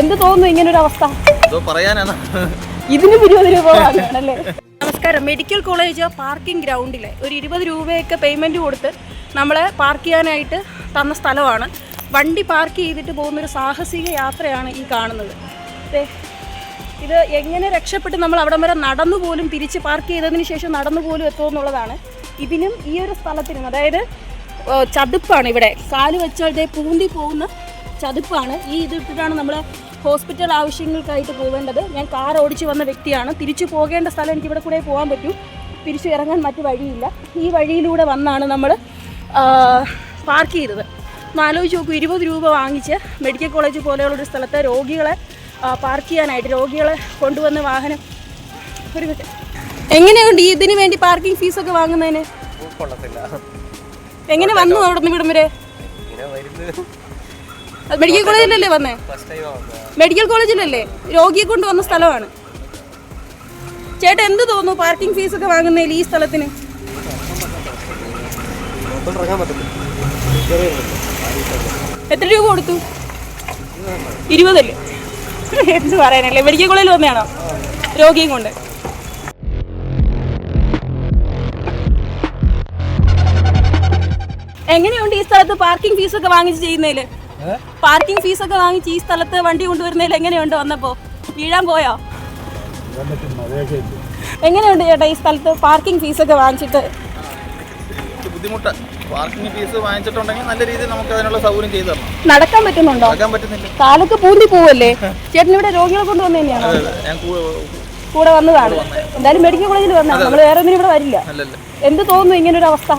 എന്ത് തോന്നുന്നു ഇങ്ങനെ ഒരു അവസ്ഥ പറയാനാണ്. ഇതിനും ഇരുപത് രൂപ വാങ്ങുകയാണല്ലേ? നമസ്കാരം. മെഡിക്കൽ കോളേജ് പാർക്കിംഗ് ഗ്രൗണ്ടിലെ ഒരു ഇരുപത് രൂപയൊക്കെ പേയ്മെന്റ് കൊടുത്ത് നമ്മളെ പാർക്ക് ചെയ്യാനായിട്ട് തന്ന സ്ഥലമാണ്. വണ്ടി പാർക്ക് ചെയ്തിട്ട് പോകുന്ന ഒരു സാഹസിക യാത്രയാണ് ഈ കാണുന്നത്. ദേ, ഇത് എങ്ങനെ രക്ഷപ്പെട്ട് നമ്മൾ അവിടം വരെ നടന്നു പോലും തിരിച്ച് പാർക്ക് ചെയ്തതിന് ശേഷം നടന്നു പോലും എത്തുമെന്നുള്ളതാണ് ഇതിനും ഈ ഒരു സ്ഥലത്തിനും. അതായത് ചതുപ്പാണ് ഇവിടെ. കാൽ വെച്ചാൽ ദേ പൂന്തി പോകുന്ന ചതുപ്പാണ്. ഈ ഇത് ഇട്ടിട്ടാണ് നമ്മൾ ഹോസ്പിറ്റൽ ആവശ്യങ്ങൾക്കായിട്ട് പോകേണ്ടത് ഞാൻ കാർ ഓടിച്ചു വന്ന വ്യക്തിയാണ്. തിരിച്ചു പോകേണ്ട സ്ഥലം എനിക്ക് ഇവിടെ കൂടെ പോകാൻ പറ്റൂ. തിരിച്ചു ഇറങ്ങാൻ മറ്റു വഴിയില്ല. ഈ വഴിയിലൂടെ വന്നാണ് നമ്മൾ പാർക്ക് ചെയ്തത്. നാലോ ആലോചിച്ച് നോക്കൂ ഇരുപത് രൂപ വാങ്ങിച്ച് മെഡിക്കൽ കോളേജ് പോലെയുള്ളൊരു സ്ഥലത്ത് രോഗികളെ പാർക്ക് ചെയ്യാനായിട്ട് രോഗികളെ കൊണ്ടുവന്ന വാഹനം ഒരു എങ്ങനെയുണ്ട് ഈ ഇതിന് വേണ്ടി പാർക്കിംഗ് ഫീസൊക്കെ വാങ്ങുന്നതിന്? കൊള്ളത്തില്ല എങ്ങനെ വന്നു അവിടെ നിന്ന് ഇവിടം വരെ മെഡിക്കൽ കോളേജിലല്ലേ വന്നേ? മെഡിക്കൽ കോളേജിലല്ലേ രോഗിയെ കൊണ്ട് വന്ന സ്ഥലമാണ്. ചേട്ടാ എന്ത് തോന്നുന്നു? പാർക്കിംഗ് ഫീസ് ഒക്കെ വാങ്ങുന്നതിൽ ഈ സ്ഥലത്തിന്? എത്ര രൂപ കൊടുത്തു? ഇരുപതല്ലേ? എന്ത് പറയാനല്ലേ? മെഡിക്കൽ കോളേജിൽ വന്നതാണോ? രോഗിയും കൊണ്ട്. എങ്ങനെയുണ്ട് ഈ സ്ഥലത്ത് പാർക്കിംഗ് ഫീസ് ഒക്കെ വാങ്ങിച്ച് ചെയ്യുന്നതിൽ? പാർക്കിംഗ് ഫീസ് ഒക്കെ വാങ്ങിച്ച് ഈ സ്ഥലത്ത് വണ്ടി കൊണ്ടുവരുന്നതിൽ എങ്ങനെയുണ്ട് വന്നപ്പോ? വീഴാൻ പോയോ? എങ്ങനെയുണ്ട് ചേട്ടാ ഈ സ്ഥലത്ത് പാർക്കിംഗ് ഫീസ് ഒക്കെ വാങ്ങിച്ചിട്ട്? ബുദ്ധിമുട്ട്. പാർക്കിംഗ് ഫീസ് വാങ്ങിച്ചിട്ടുണ്ടെങ്കിൽ നല്ല രീതിയിൽ നമുക്ക് അതിനുള്ള സൗകര്യം ചെയ്തു തരണം. നടക്കാൻ പറ്റുന്നുണ്ടോ? നടക്കാൻ പറ്റുന്നില്ല. കാലൊക്കെ പൂന്തി പോവല്ലേ? ചേട്ടൻ ഇവിടെ രോഗികളെ കൊണ്ടുവന്ന് തന്നെയാണോ. ഞാൻ കൂടെ വന്നതാണ്. എന്തായാലും മെഡിക്കൽ കോളേജിൽ വന്നതാണ് നമ്മൾ വേറെ ഒന്നിനും ഇവിടെ വരില്ല. എന്ത് തോന്നുന്നു ഇങ്ങനെ ഒരു അവസ്ഥ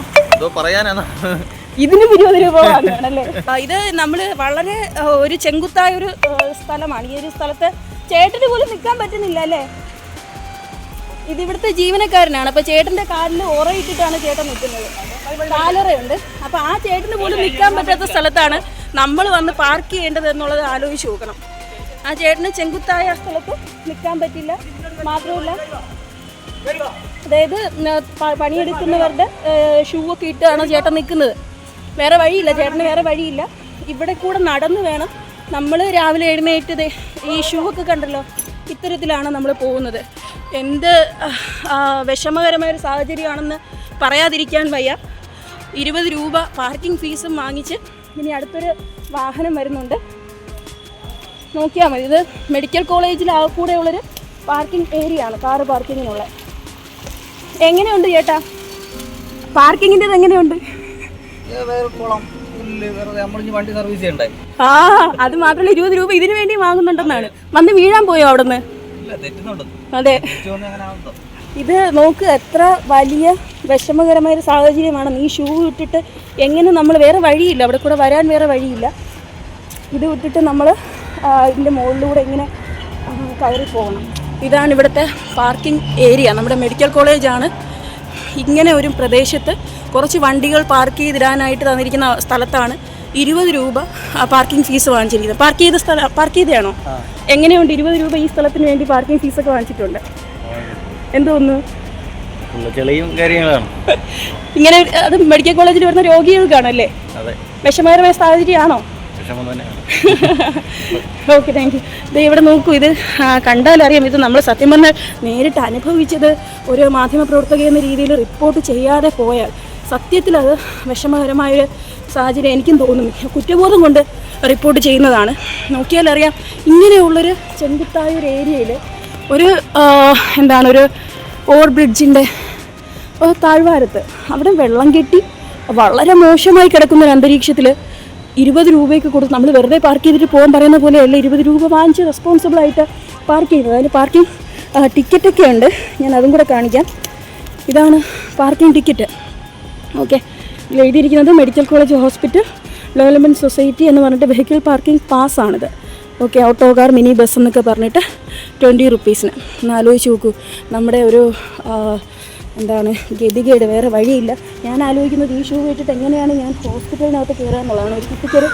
പറയാനാണ്. ഇതിനും ഇരുപത് രൂപ ഇത് നമ്മൾ വളരെ ഒരു ചെങ്കുത്തായ ഒരു സ്ഥലമാണ്. ഈ ഒരു സ്ഥലത്ത് ചേട്ടന് പോലും നിൽക്കാൻ പറ്റുന്നില്ല അല്ലേ? ഇത് ഇവിടുത്തെ ജീവനക്കാരനാണ്. അപ്പൊ ചേട്ടന്റെ കാലിൽ ഉറയിട്ടിട്ടാണ് ചേട്ടൻ നിൽക്കുന്നത്. കാലറയുണ്ട്. അപ്പൊ ആ ചേട്ടന് പോലും നിൽക്കാൻ പറ്റാത്ത സ്ഥലത്താണ് നമ്മൾ വന്ന് പാർക്ക് ചെയ്യേണ്ടത് എന്നുള്ളത് ആലോചിച്ച് നോക്കണം. ആ ചേട്ടന് ചെങ്കുത്തായ സ്ഥലത്ത് നിൽക്കാൻ പറ്റില്ല. മാത്രമല്ല അതായത് പണിയെടുക്കുന്നവരുടെ ഷൂ ഒക്കെ ഇട്ടാണ് ചേട്ടൻ നിൽക്കുന്നത്. വേറെ വഴിയില്ല ചേട്ടന് വേറെ വഴിയില്ല. ഇവിടെ കൂടെ നടന്ന് വേണം നമ്മൾ രാവിലെ എഴുന്നേറ്റത് ഈ ഷൂ ഒക്കെ കണ്ടല്ലോ ഇത്തരത്തിലാണ് നമ്മൾ പോകുന്നത്. എന്ത് വിഷമകരമായ ഒരു സാഹചര്യമാണെന്ന് പറയാതിരിക്കാൻ വയ്യ. ഇരുപത് രൂപ പാർക്കിംഗ് ഫീസും വാങ്ങിച്ച് ഇനി അടുത്തൊരു വാഹനം വരുന്നുണ്ട്. നോക്കിയാൽ മതി ഇത് മെഡിക്കൽ കോളേജിൽ ആ കൂടെയുള്ളൊരു പാർക്കിംഗ് ഏരിയ ആണ് കാറ് പാർക്കിങ്ങിനുള്ള. എങ്ങനെയുണ്ട് ചേട്ടാ? പാർക്കിങ്ങിന്റെത് എങ്ങനെയുണ്ട് വേറെ കുളം പുല്ല് വെറുതെ നമ്മളിഞ്ഞ് വണ്ടി സർവീസ് ചെയ്യണ്ടേ? ആ അത് മാത്രമല്ല ഇരുപത് രൂപ ഇതിനു വേണ്ടി വാങ്ങുന്നുണ്ടെന്നാണ്. വന്ന് വീഴാൻ പോയോ അവിടുന്ന്? ഇല്ല തെറ്റുന്നുണ്ട്. അതെ. അങ്ങനെ ഇത് നോക്ക് എത്ര വലിയ വിഷമകരമായ ഒരു സാഹചര്യമാണ്. നീ ഷൂ ഇട്ടിട്ട് എങ്ങനെ നമ്മൾ വേറെ വഴിയില്ല അവിടെ കൂടെ വരാൻ വേറെ വഴിയില്ല. ഇത് ഇട്ടിട്ട് നമ്മൾ ഇതിന്റെ മുകളിലൂടെ ഇങ്ങനെ കയറി പോകണം. ഇതാണ് ഇവിടുത്തെ പാർക്കിംഗ് ഏരിയ നമ്മുടെ മെഡിക്കൽ കോളേജാണ് ഇങ്ങനെ ഒരു പ്രദേശത്ത് കുറച്ച് വണ്ടികൾ പാർക്ക് ചെയ്തിടാനായിട്ട് തന്നിരിക്കുന്ന സ്ഥലത്താണ് ഇരുപത് രൂപ പാർക്കിംഗ് ഫീസ് വാങ്ങിച്ചിരിക്കുന്നത്. പാർക്ക് ചെയ്ത സ്ഥലം പാർക്ക് ചെയ്തതാണോ? എങ്ങനെയുണ്ട് ഇരുപത് രൂപ ഈ സ്ഥലത്തിന് വേണ്ടി പാർക്കിംഗ് ഫീസൊക്കെ വാങ്ങിച്ചിട്ടുണ്ട്? എന്തോന്നു ഇങ്ങനെ അത് മെഡിക്കൽ കോളേജിൽ വരുന്ന രോഗികൾക്കാണല്ലേ? വിഷമകരമായ സാഹചര്യമാണോ? ഓക്കെ താങ്ക് യു ഇത് ഇവിടെ നോക്കൂ ഇത് കണ്ടാലറിയാം ഇത് നമ്മൾ സത്യം പറഞ്ഞാൽ നേരിട്ട് അനുഭവിച്ചത് ഒരു മാധ്യമപ്രവർത്തക എന്ന രീതിയിൽ റിപ്പോർട്ട് ചെയ്യാതെ പോയാൽ സത്യത്തിൽ അത് വിഷമകരമായൊരു സാഹചര്യം എനിക്കും തോന്നും കുറ്റബോധം കൊണ്ട് റിപ്പോർട്ട് ചെയ്യുന്നതാണ്. നോക്കിയാലറിയാം ഇങ്ങനെയുള്ളൊരു ചെങ്കുത്തായ ഒരു ഏരിയയിൽ ഒരു എന്താണ് ഒരു ഓവർ ബ്രിഡ്ജിന്റെ താഴ്വാരത്ത് അവിടെ വെള്ളം കെട്ടി വളരെ മോശമായി കിടക്കുന്ന ഒരു അന്തരീക്ഷത്തിൽ ഇരുപത് രൂപയ്ക്ക് കൊടുത്ത് നമ്മൾ വെറുതെ പാർക്ക് ചെയ്തിട്ട് പോകാൻ പറയുന്ന പോലെയല്ല ഇരുപത് രൂപ വാങ്ങിച്ച് റെസ്പോൺസിബിളായിട്ട് പാർക്ക് ചെയ്യുന്നത്. അതിന് പാർക്കിംഗ് ടിക്കറ്റൊക്കെ ഉണ്ട്. ഞാൻ അതും കൂടെ കാണിക്കാം. ഇതാണ് പാർക്കിംഗ് ടിക്കറ്റ് ഓക്കെ എഴുതിയിരിക്കുന്നത് medical college hospital development society എന്ന് പറഞ്ഞിട്ട് വെഹിക്കിൾ പാർക്കിംഗ് പാസ് ആണിത്. Okay auto car mini bus എന്നൊക്കെ പറഞ്ഞിട്ട് ട്വന്റി റുപ്പീസിന് ഒന്ന് ആലോചിച്ച് നോക്കൂ. നമ്മുടെ ഒരു എന്താണ് ഗതികേട് വേറെ വഴിയില്ല. ഞാൻ ആലോചിക്കുന്നത് ഈ ഷൂ ഇട്ടിട്ട് എങ്ങനെയാണ് ഞാൻ ഹോസ്പിറ്റലിനകത്ത് കയറുക എന്നുള്ളതാണ്. ഒരു കുട്ടിക്കൊരു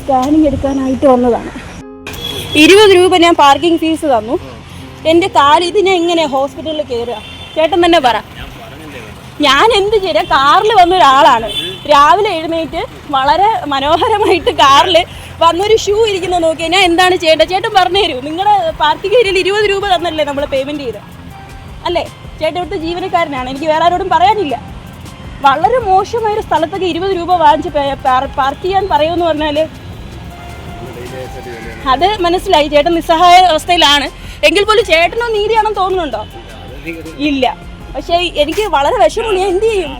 സ്കാനിങ് എടുക്കാനായിട്ട് വന്നതാണ്. ഇരുപത് രൂപ ഞാൻ പാർക്കിംഗ് ഫീസ് തന്നു. എന്റെ കാൽ ഇത് ഞാൻ എങ്ങനെ ഹോസ്പിറ്റലിൽ കയറുക? ചേട്ടൻ തന്നെ പറ. ഞാൻ എന്ത് ചെയ്യാം കാറിൽ വന്ന ഒരാളാണ്. രാവിലെ എഴുന്നേറ്റ് വളരെ മനോഹരമായിട്ട് കാറിൽ വന്നൊരു ഷൂ ഇരിക്കുന്നത് നോക്കിയാൽ ഞാൻ എന്താണ് ചെയ്യേണ്ടത്? ചേട്ടൻ പറഞ്ഞു തരൂ നിങ്ങളുടെ പാർക്കിംഗ് ഏരിയയിൽ ഇരുപത് രൂപ തന്നല്ലേ നമ്മൾ പേയ്മെന്റ് ചെയ്ത് അല്ലേ? ചേട്ടൻ ഇവിടുത്തെ ജീവനക്കാരനാണ്. എനിക്ക് വേറെ ആരോടും പറയാനില്ല. വളരെ മോശമായ ഒരു സ്ഥലത്തൊക്കെ ഇരുപത് രൂപ വാങ്ങിച്ച് പാർക്ക് ചെയ്യാൻ പറയുമെന്ന് പറഞ്ഞാൽ അത് മനസ്സിലായി. ചേട്ടൻ നിസ്സഹായ അവസ്ഥയിലാണ്. എങ്കിൽ പോലും ചേട്ടനോ നീതിയാണെന്ന് തോന്നുന്നുണ്ടോ? ഇല്ല. പക്ഷേ എനിക്ക് വളരെ വിഷമം. ഞാൻ എന്ത് ചെയ്യും?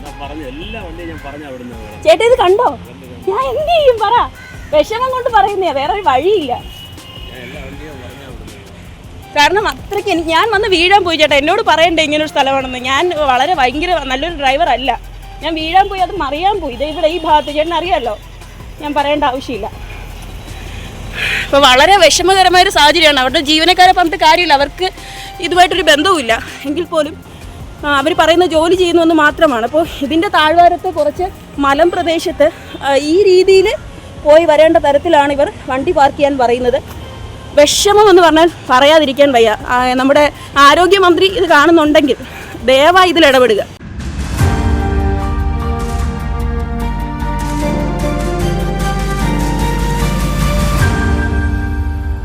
ചേട്ടൻ ഇത് കണ്ടോ? ഞാൻ എന്ത് ചെയ്യും? പറ. വിഷമം കൊണ്ട് പറയുന്നേ വേറെ ഒരു വഴിയില്ല. കാരണം അത്രയ്ക്ക് ഞാൻ വന്ന് വീഴാൻ പോയി ചേട്ടാ. എന്നോട് പറയണ്ടേ ഇങ്ങനെ ഒരു സ്ഥലമാണെന്ന്. ഞാൻ വളരെ ഭയങ്കര നല്ലൊരു ഡ്രൈവർ അല്ല. ഞാൻ വീഴാൻ പോയി അത് മറിയാൻ പോയി. ഇത് ഇവിടെ ഈ ഭാഗത്ത് ചേട്ടൻ അറിയാമല്ലോ ഞാൻ പറയേണ്ട ആവശ്യമില്ല. അപ്പോൾ വളരെ വിഷമകരമായ ഒരു സാഹചര്യമാണ്. അവരുടെ ജീവനക്കാരെ പറഞ്ഞിട്ട് കാര്യമില്ല. അവർക്ക് ഇതുമായിട്ടൊരു ബന്ധവുമില്ല. എങ്കിൽ പോലും അവർ പറയുന്ന ജോലി ചെയ്യുന്നുവെന്ന് മാത്രമാണ്. അപ്പോൾ ഇതിന്റെ താഴ്വാരത്ത് കുറച്ച് മലം പ്രദേശത്ത് ഈ രീതിയിൽ പോയി വരേണ്ട തരത്തിലാണ് ഇവർ വണ്ടി പാർക്ക് ചെയ്യാൻ പറയുന്നത്. വിഷമം എന്ന് പറഞ്ഞാൽ പറയാതിരിക്കാൻ വയ്യ. നമ്മുടെ ആരോഗ്യമന്ത്രി ഇത് കാണുന്നുണ്ടെങ്കിൽ ദയവായി ഇതിൽ ഇടപെടുക.